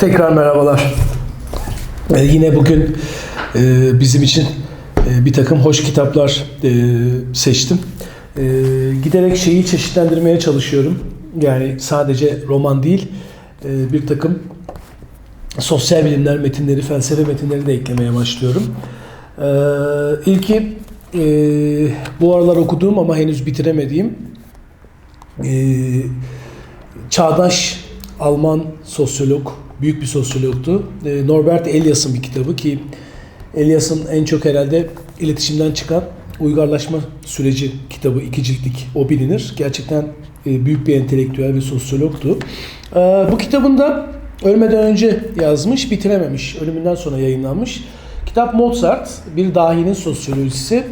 Tekrar merhabalar. Ee, yine bugün e, bizim için e, bir takım hoş kitaplar e, seçtim. E, giderek şeyi çeşitlendirmeye çalışıyorum. Yani sadece roman değil, e, bir takım sosyal bilimler metinleri, felsefe metinleri de eklemeye başlıyorum. E, ilki e, bu aralar okuduğum ama henüz bitiremediğim e, çağdaş Alman sosyolog, büyük bir sosyologtu. E, Norbert Elias'ın bir kitabı ki Elias'ın en çok herhalde iletişimden çıkan uygarlaşma süreci kitabı, iki ciltlik o bilinir. Gerçekten e, büyük bir entelektüel ve sosyologtu. E, bu kitabında ölmeden önce yazmış, bitirememiş. Ölümünden sonra yayınlanmış. Kitap Mozart, bir dahinin sosyolojisi.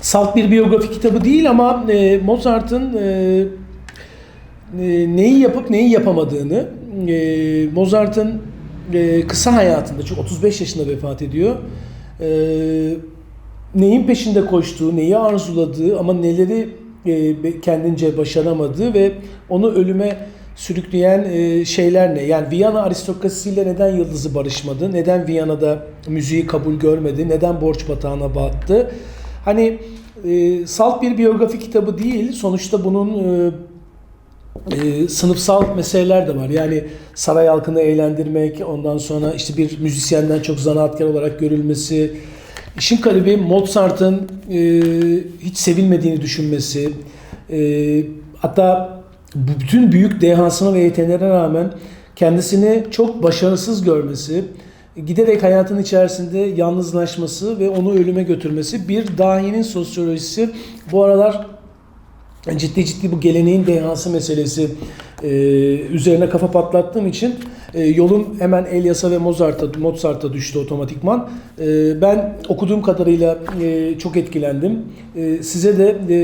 Salt bir biyografi kitabı değil ama Mozart'ın neyi yapıp neyi yapamadığını, e, Mozart'ın e, kısa hayatında, çünkü 35 yaşında vefat ediyor, neyin peşinde koştuğu, neyi arzuladığı ama neleri kendince başaramadığı ve onu ölüme sürükleyen e, şeyler ne? Yani Viyana aristokrasisiyle neden yıldızı barışmadı? Neden Viyana'da müziği kabul görmedi? Neden borç batağına battı? Hani salt bir biyografi kitabı değil. Sonuçta bunun e, sınıfsal meseleler de var. Yani saray halkını eğlendirmek, ondan sonra işte bir müzisyenden çok zanaatkar olarak görülmesi, işin garibi Mozart'ın e, hiç sevilmediğini düşünmesi, e, hatta bütün büyük dehasına ve yeteneğine rağmen kendisini çok başarısız görmesi, giderek hayatın içerisinde yalnızlaşması ve onu ölüme götürmesi bir dahinin sosyolojisi. Bu aralar ciddi ciddi bu geleneğin dehası meselesi e, üzerine kafa patlattığım için e, yolum hemen Elias'a ve Mozart'a Mozart'a düştü otomatikman. E, ben okuduğum kadarıyla e, çok etkilendim. E, size de e,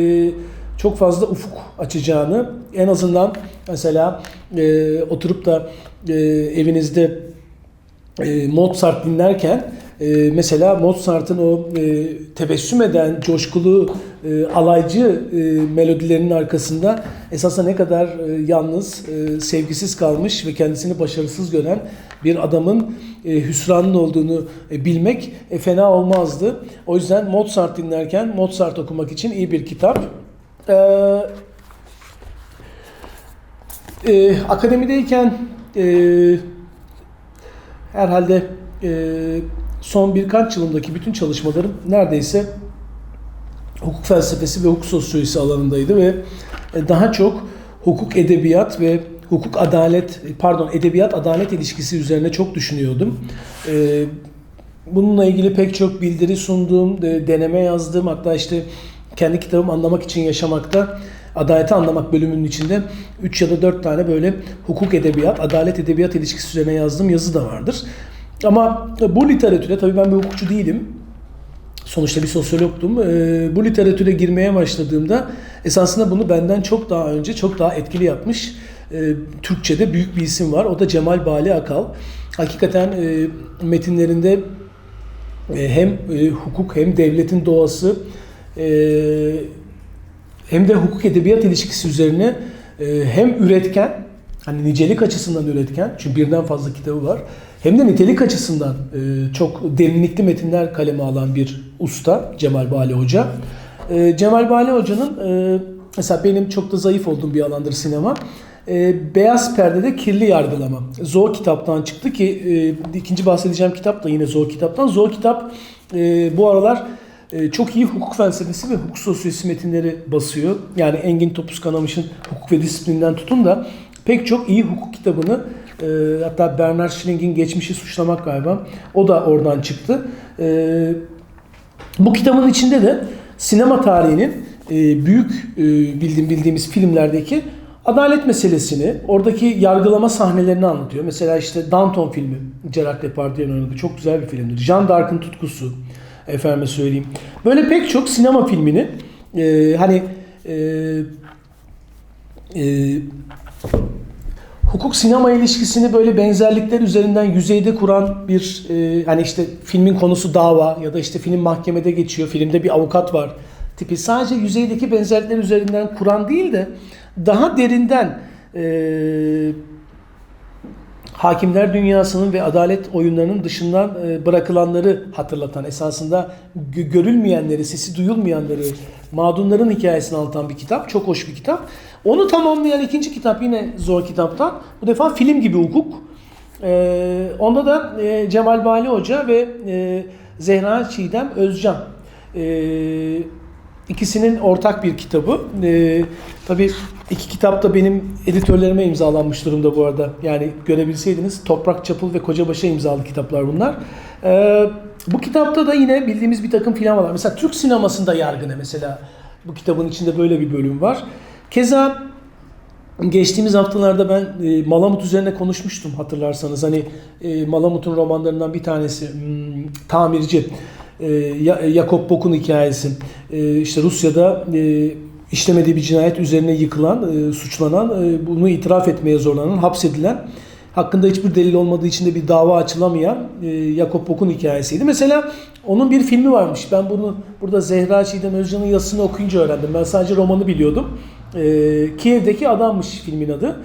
çok fazla ufuk açacağını en azından mesela e, oturup da e, evinizde e, Mozart dinlerken e, mesela Mozart'ın o e, tebessüm eden coşkulu e, alaycı e, melodilerinin arkasında esasında ne kadar e, yalnız, e, sevgisiz kalmış ve kendisini başarısız gören bir adamın e, hüsranın olduğunu e, bilmek e, fena olmazdı. O yüzden Mozart dinlerken Mozart okumak için iyi bir kitap. E, e, akademideyken e, herhalde e, son birkaç yılındaki bütün çalışmalarım neredeyse hukuk felsefesi ve hukuk sosyolojisi alanındaydı ve e, daha çok hukuk edebiyat ve hukuk adalet pardon edebiyat adalet ilişkisi üzerine çok düşünüyordum. E, bununla ilgili pek çok bildiri sundum, deneme yazdım. Hatta işte kendi kitabım Anlamak için Yaşamak'ta Adaleti Anlamak bölümünün içinde 3 ya da 4 tane böyle hukuk edebiyat, adalet edebiyat ilişkisi üzerine yazdığım yazı da vardır. Ama bu literatüre, tabii ben bir hukukçu değilim. Sonuçta bir sosyologtum. Bu literatüre girmeye başladığımda esasında bunu benden çok daha önce, çok daha etkili yapmış Türkçe'de büyük bir isim var. O da Cemal Bali Akal. Hakikaten metinlerinde hem hukuk hem devletin doğası hem de hukuk edebiyat ilişkisi üzerine hem üretken, hani nicelik açısından üretken, çünkü birden fazla kitabı var, hem de nitelik açısından çok derinlikli metinler kaleme alan bir usta Cemal Bali Hoca. Cemal Bali Hoca'nın mesela benim çok da zayıf olduğum bir alandır sinema. Beyaz Perde'de Kirli Yargılama. Zor kitaptan çıktı ki ikinci bahsedeceğim kitap da yine zor kitaptan. Zor kitap bu aralar çok iyi hukuk felsefesi ve hukuk sosyolojisi metinleri basıyor. Yani Engin Topuz Kanamış'ın hukuk ve disiplinden tutun da pek çok iyi hukuk kitabını hatta Bernard Schling'in Geçmişi Suçlamak galiba o da oradan çıktı. Bu kitabın içinde de sinema tarihinin büyük bildiğim bildiğimiz filmlerdeki adalet meselesini, oradaki yargılama sahnelerini anlatıyor. Mesela işte Danton filmi, Gerard Depardieu'nun oynadığı çok güzel bir filmdir. Jean d'Arc'ın tutkusu, efendime söyleyeyim. Böyle pek çok sinema filmini e, hani e, e, hukuk sinema ilişkisini böyle benzerlikler üzerinden yüzeyde kuran bir e, hani işte filmin konusu dava ya da işte film mahkemede geçiyor. Filmde bir avukat var tipi sadece yüzeydeki benzerlikler üzerinden kuran değil de daha derinden e, hakimler dünyasının ve adalet oyunlarının dışından e, bırakılanları hatırlatan, esasında gö- görülmeyenleri, sesi duyulmayanları, mağdunların hikayesini anlatan bir kitap. Çok hoş bir kitap. Onu tamamlayan ikinci kitap yine zor kitaptan. Bu defa film gibi hukuk. Ee, onda da e, Cemal Bali Hoca ve e, Zehra Çiğdem Özcan. Ee, ikisinin ortak bir kitabı. Ee, tabii iki kitap da benim editörlerime imzalanmış durumda bu arada. Yani görebilseydiniz Toprak Çapul ve Kocabaş'a imzalı kitaplar bunlar. Ee, bu kitapta da yine bildiğimiz bir takım filan var. Mesela Türk sinemasında yargı ne mesela? Bu kitabın içinde böyle bir bölüm var. Keza Geçtiğimiz haftalarda ben e, Malamut üzerine konuşmuştum hatırlarsanız. Hani e, Malamut'un romanlarından bir tanesi hmm, Tamirci. E, Ya- Jakob Bok'un hikayesi. E, işte Rusya'da e, işlemediği bir cinayet üzerine yıkılan, e, suçlanan, e, bunu itiraf etmeye zorlanan, hapsedilen, hakkında hiçbir delil olmadığı için de bir dava açılamayan Jakob Bok'un hikayesiydi. Mesela onun bir filmi varmış. Ben bunu burada Zehra Çiğdem Özcan'ın yazısını okuyunca öğrendim. Ben sadece romanı biliyordum. Kiev'deki adammış filmin adı.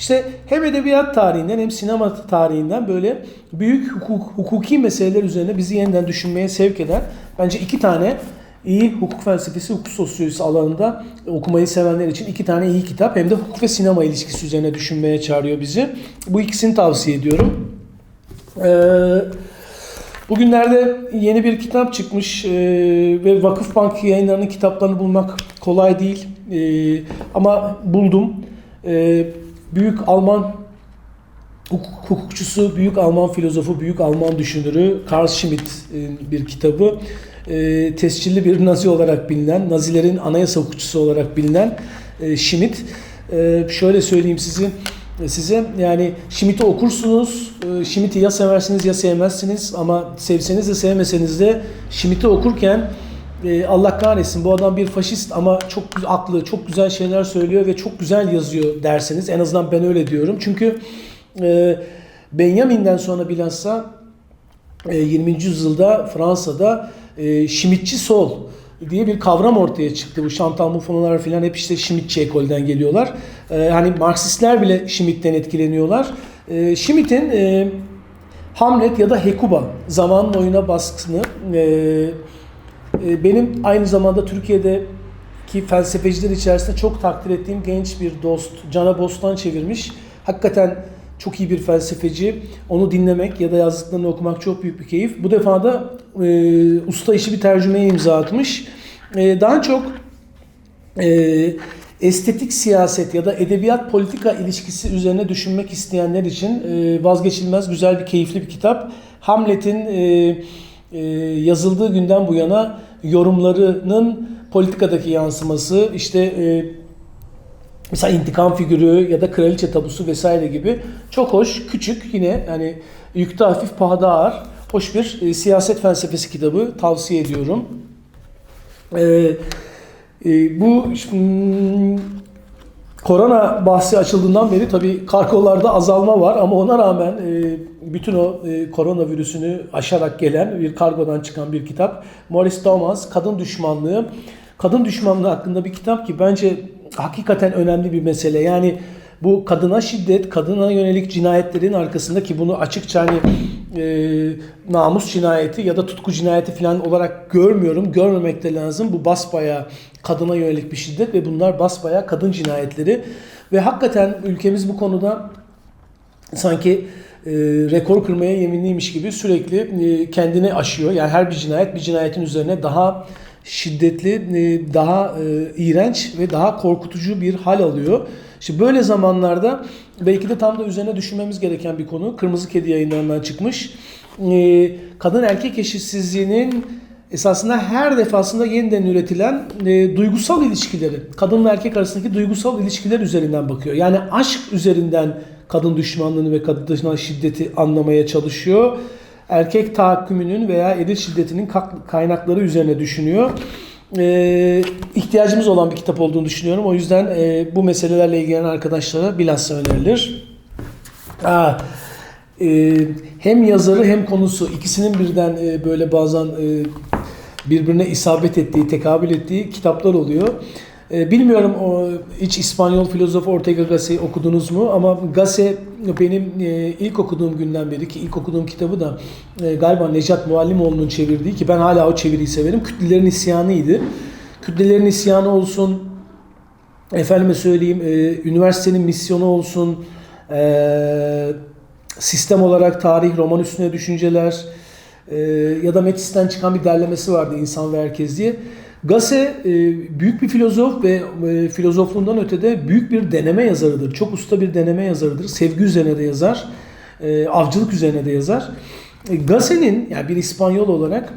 İşte hem edebiyat tarihinden hem sinema tarihinden böyle büyük hukuk, hukuki meseleler üzerine bizi yeniden düşünmeye sevk eden bence iki tane iyi hukuk felsefesi, hukuk sosyolojisi alanında okumayı sevenler için iki tane iyi kitap hem de hukuk ve sinema ilişkisi üzerine düşünmeye çağırıyor bizi. Bu ikisini tavsiye ediyorum. Ee, Bugünlerde yeni bir kitap çıkmış ee, ve Vakıfbank yayınlarının kitaplarını bulmak kolay değil. Ee, ama buldum. Ee, büyük Alman hukuk, hukukçusu, büyük Alman filozofu, büyük Alman düşünürü Carl Schmitt e, bir kitabı. E, tescilli bir Nazi olarak bilinen, Nazilerin anayasa hukukçusu olarak bilinen e, Schmitt. E, şöyle söyleyeyim sizi, size yani Schmitt'i okursunuz, e, Schmitt'i ya seversiniz ya sevmezsiniz ama sevseniz de sevmeseniz de Schmitt'i okurken e, Allah kahretsin bu adam bir faşist ama çok aklı, çok güzel şeyler söylüyor ve çok güzel yazıyor derseniz en azından ben öyle diyorum. Çünkü e, Benjamin'den sonra bilhassa e, 20. yüzyılda Fransa'da e, Schmittçi sol diye bir kavram ortaya çıktı. Bu Chantal Moufon'lar falan hep işte Schmittçi ekolden geliyorlar. E, hani Marksistler bile Schmitt'ten etkileniyorlar. E, Schmitt'in e, Hamlet ya da Hekuba zamanın oyuna baskısını e, benim aynı zamanda Türkiye'deki felsefeciler içerisinde çok takdir ettiğim genç bir dost Cana Bostan çevirmiş. Hakikaten çok iyi bir felsefeci. Onu dinlemek ya da yazdıklarını okumak çok büyük bir keyif. Bu defa da e, usta işi bir tercümeye imza atmış. E, daha çok e, estetik siyaset ya da edebiyat politika ilişkisi üzerine düşünmek isteyenler için e, vazgeçilmez güzel bir keyifli bir kitap. Hamlet'in e, yazıldığı günden bu yana yorumlarının politikadaki yansıması işte e, mesela intikam figürü ya da kraliçe tabusu vesaire gibi çok hoş, küçük yine yani yükte hafif pahada ağır hoş bir e, siyaset felsefesi kitabı tavsiye ediyorum. E, e, bu korona bahsi açıldığından beri tabii kargolarda azalma var ama ona rağmen e, bütün o e, koronavirüsünü aşarak gelen bir kargodan çıkan bir kitap. Morris Thomas Kadın Düşmanlığı. Kadın düşmanlığı hakkında bir kitap ki bence hakikaten önemli bir mesele. Yani bu kadına şiddet, kadına yönelik cinayetlerin arkasındaki bunu açıkça hani e, namus cinayeti ya da tutku cinayeti falan olarak görmüyorum. Görmemek de lazım. Bu basbaya kadına yönelik bir şiddet ve bunlar basbaya kadın cinayetleri. Ve hakikaten ülkemiz bu konuda sanki e, rekor kırmaya yeminliymiş gibi sürekli e, kendini aşıyor. Yani her bir cinayet bir cinayetin üzerine daha şiddetli, e, daha e, iğrenç ve daha korkutucu bir hal alıyor. İşte böyle zamanlarda belki de tam da üzerine düşünmemiz gereken bir konu. Kırmızı Kedi yayınlarından çıkmış. E, kadın erkek eşitsizliğinin esasında her defasında yeniden üretilen e, duygusal ilişkileri, kadınla erkek arasındaki duygusal ilişkiler üzerinden bakıyor. Yani aşk üzerinden kadın düşmanlığını ve kadın dışına şiddeti anlamaya çalışıyor. Erkek tahakkümünün veya eril şiddetinin kaynakları üzerine düşünüyor. Ee, ihtiyacımız olan bir kitap olduğunu düşünüyorum. O yüzden e, bu meselelerle ilgilenen arkadaşlara bilhassa önerilir. Aa, e, hem yazarı hem konusu ikisinin birden e, böyle bazen e, birbirine isabet ettiği, tekabül ettiği kitaplar oluyor. E, bilmiyorum o hiç İspanyol filozof Ortega Gasset'i okudunuz mu ama Gasset benim e, ilk okuduğum günden beri ki ilk okuduğum kitabı da e, galiba Necat Muallimoğlu'nun çevirdiği ki ben hala o çeviriyi severim. Kütlelerin isyanıydı. Kütlelerin isyanı olsun, efendime söyleyeyim e, üniversitenin misyonu olsun, sistem olarak tarih, roman üstüne düşünceler ya da Metis'ten çıkan bir derlemesi vardı İnsan ve Herkes diye. Gase e, büyük bir filozof ve e, filozofluğundan ötede büyük bir deneme yazarıdır. Çok usta bir deneme yazarıdır. Sevgi üzerine de yazar, e, avcılık üzerine de yazar. Gasse'nin yani bir İspanyol olarak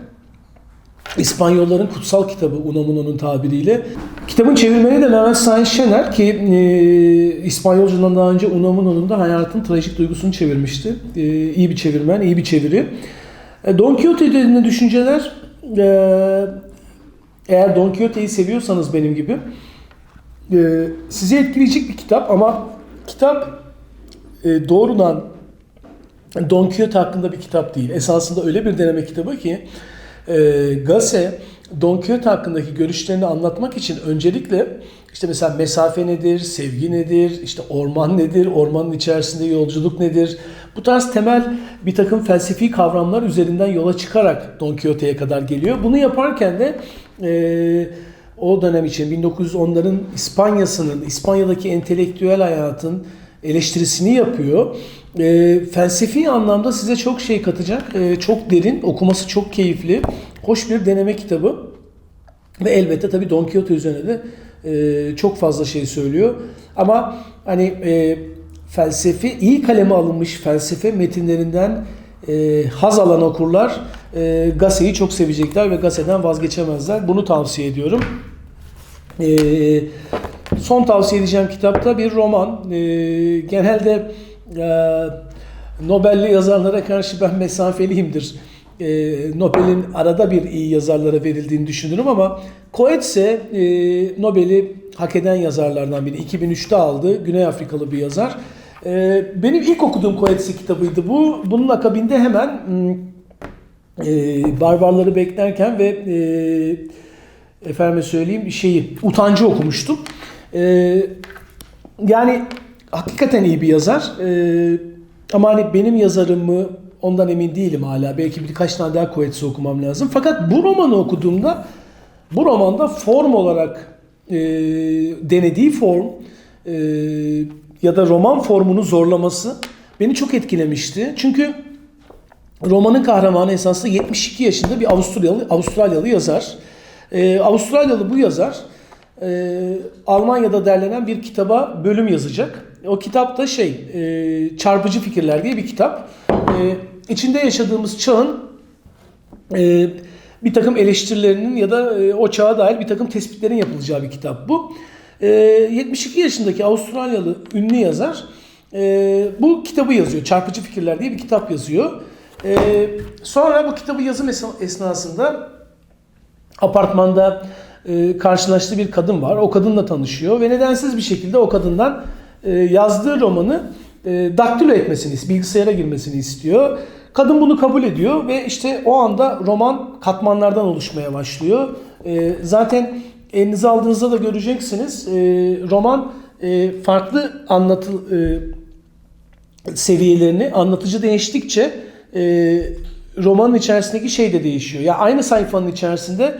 İspanyolların kutsal kitabı Unamuno'nun tabiriyle. Kitabın çevirmeni de Mehmet Sahin Şener ki e, İspanyolcadan daha önce Unamuno'nun da hayatın trajik duygusunu çevirmişti. E, iyi bir çevirmen, iyi bir çeviri. E, Don Quixote düşünceler e, eğer Don Quixote'yi seviyorsanız benim gibi e, sizi etkileyecek bir kitap ama kitap e, doğrudan Don Quixote hakkında bir kitap değil. Esasında öyle bir deneme kitabı ki e, Gase Don Quixote hakkındaki görüşlerini anlatmak için öncelikle işte mesela mesafe nedir, sevgi nedir, işte orman nedir, ormanın içerisinde yolculuk nedir? Bu tarz temel bir takım felsefi kavramlar üzerinden yola çıkarak Don Quixote'ye kadar geliyor. Bunu yaparken de e, o dönem için 1910'ların İspanya'sının, İspanya'daki entelektüel hayatın eleştirisini yapıyor. E, felsefi anlamda size çok şey katacak, e, çok derin, okuması çok keyifli, hoş bir deneme kitabı. Ve elbette tabii Don Quixote üzerine de e, çok fazla şey söylüyor. Ama hani e, felsefi, iyi kaleme alınmış felsefe metinlerinden e, haz alan okurlar e, Gasse'yi çok sevecekler ve Gasse'den vazgeçemezler. Bunu tavsiye ediyorum. E, son tavsiye edeceğim kitapta bir roman. E, genelde e, Nobel'li yazarlara karşı ben mesafeliyimdir. E, Nobel'in arada bir iyi yazarlara verildiğini düşünürüm ama Coetzee e, Nobel'i hak eden yazarlardan biri. 2003'te aldı. Güney Afrikalı bir yazar. E, benim ilk okuduğum Coetzee kitabıydı bu. Bunun akabinde hemen e, Barbarları beklerken ve e, efendime söyleyeyim şeyi Utancı okumuştum. E, yani hakikaten iyi bir yazar. E, ama hani benim yazarım mı ondan emin değilim hala. Belki birkaç tane daha Coetzee okumam lazım. Fakat bu romanı okuduğumda bu romanda form olarak e, denediği form e, ya da roman formunu zorlaması beni çok etkilemişti. Çünkü romanın kahramanı esasında 72 yaşında bir Avustralyalı, Avustralyalı yazar. E, Avustralyalı bu yazar e, Almanya'da derlenen bir kitaba bölüm yazacak. O kitap da şey e, Çarpıcı Fikirler diye bir kitap. E, içinde yaşadığımız çağın e, bir takım eleştirilerinin ya da e, o çağa dair bir takım tespitlerin yapılacağı bir kitap bu. E, 72 yaşındaki Avustralyalı ünlü yazar e, bu kitabı yazıyor. Çarpıcı Fikirler diye bir kitap yazıyor. E, sonra bu kitabı yazım esnasında apartmanda e, karşılaştığı bir kadın var. O kadınla tanışıyor ve nedensiz bir şekilde o kadından e, yazdığı romanı e, daktilo etmesini, bilgisayara girmesini istiyor. Kadın bunu kabul ediyor ve işte o anda roman katmanlardan oluşmaya başlıyor. E, zaten elinize aldığınızda da göreceksiniz. E, roman e, farklı anlatı e, seviyelerini anlatıcı değiştikçe e, romanın içerisindeki şey de değişiyor. Ya yani aynı sayfanın içerisinde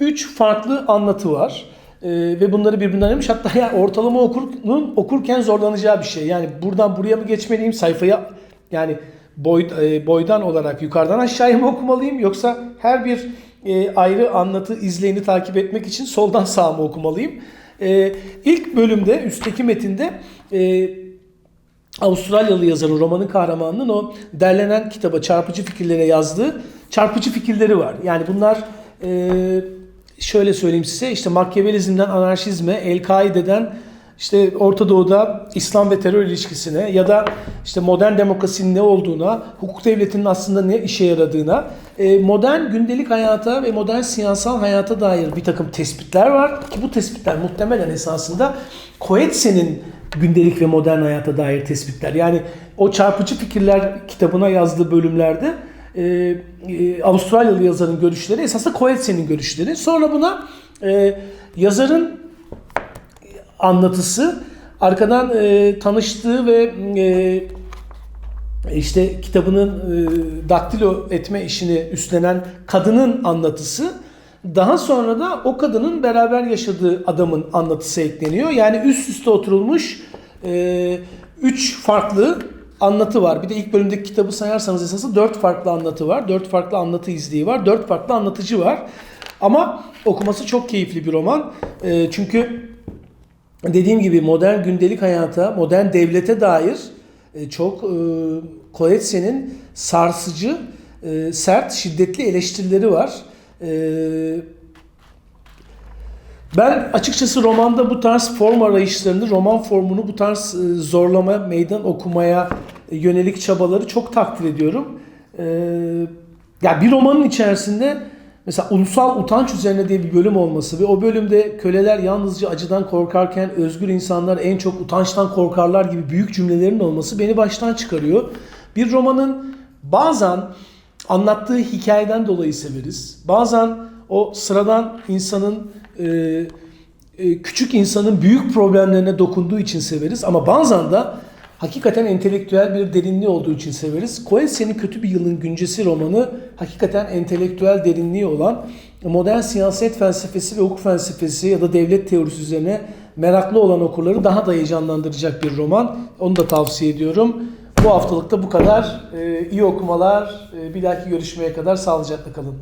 üç farklı anlatı var. Ee, ve bunları birbirinden ayırmış. Hatta yani ortalama okurun okurken zorlanacağı bir şey. Yani buradan buraya mı geçmeliyim sayfaya yani boy, e, boydan olarak yukarıdan aşağıya mı okumalıyım yoksa her bir e, ayrı anlatı izleyini takip etmek için soldan sağa mı okumalıyım? E, ilk bölümde üstteki metinde e, Avustralyalı yazarın romanın kahramanının o derlenen kitaba çarpıcı fikirlere yazdığı çarpıcı fikirleri var. Yani bunlar e, şöyle söyleyeyim size işte Makyavelizmden anarşizme, El-Kaide'den işte Orta Doğu'da İslam ve terör ilişkisine ya da işte modern demokrasinin ne olduğuna, hukuk devletinin aslında ne işe yaradığına, e, modern gündelik hayata ve modern siyasal hayata dair bir takım tespitler var ki bu tespitler muhtemelen esasında Coetzee'nin gündelik ve modern hayata dair tespitler. Yani o çarpıcı fikirler kitabına yazdığı bölümlerde e, e, Avustralyalı yazarın görüşleri esasında Coetzee'nin görüşleri. Sonra buna e, yazarın anlatısı. Arkadan e, tanıştığı ve e, işte kitabının e, daktilo etme işini üstlenen kadının anlatısı. Daha sonra da o kadının beraber yaşadığı adamın anlatısı ekleniyor. Yani üst üste oturulmuş e, üç farklı anlatı var. Bir de ilk bölümdeki kitabı sayarsanız esası dört farklı anlatı var. Dört farklı anlatı izleyi var. Dört farklı anlatıcı var. Ama okuması çok keyifli bir roman. E, çünkü dediğim gibi modern gündelik hayata, modern devlete dair e, çok e, Coetze'nin sarsıcı, e, sert, şiddetli eleştirileri var. Ben açıkçası romanda bu tarz form arayışlarını, roman formunu bu tarz zorlama, meydan okumaya yönelik çabaları çok takdir ediyorum. Ya bir romanın içerisinde mesela ulusal utanç üzerine diye bir bölüm olması ve o bölümde köleler yalnızca acıdan korkarken özgür insanlar en çok utançtan korkarlar gibi büyük cümlelerin olması beni baştan çıkarıyor. Bir romanın bazen anlattığı hikayeden dolayı severiz. Bazen o sıradan insanın e, e, küçük insanın büyük problemlerine dokunduğu için severiz ama bazen de hakikaten entelektüel bir derinliği olduğu için severiz. Coetze'nin Kötü Bir Yılın Güncesi romanı hakikaten entelektüel derinliği olan modern siyaset felsefesi ve hukuk felsefesi ya da devlet teorisi üzerine meraklı olan okurları daha da heyecanlandıracak bir roman. Onu da tavsiye ediyorum. Bu haftalıkta bu kadar. Ee, iyi okumalar. Ee, bir dahaki görüşmeye kadar sağlıcakla kalın.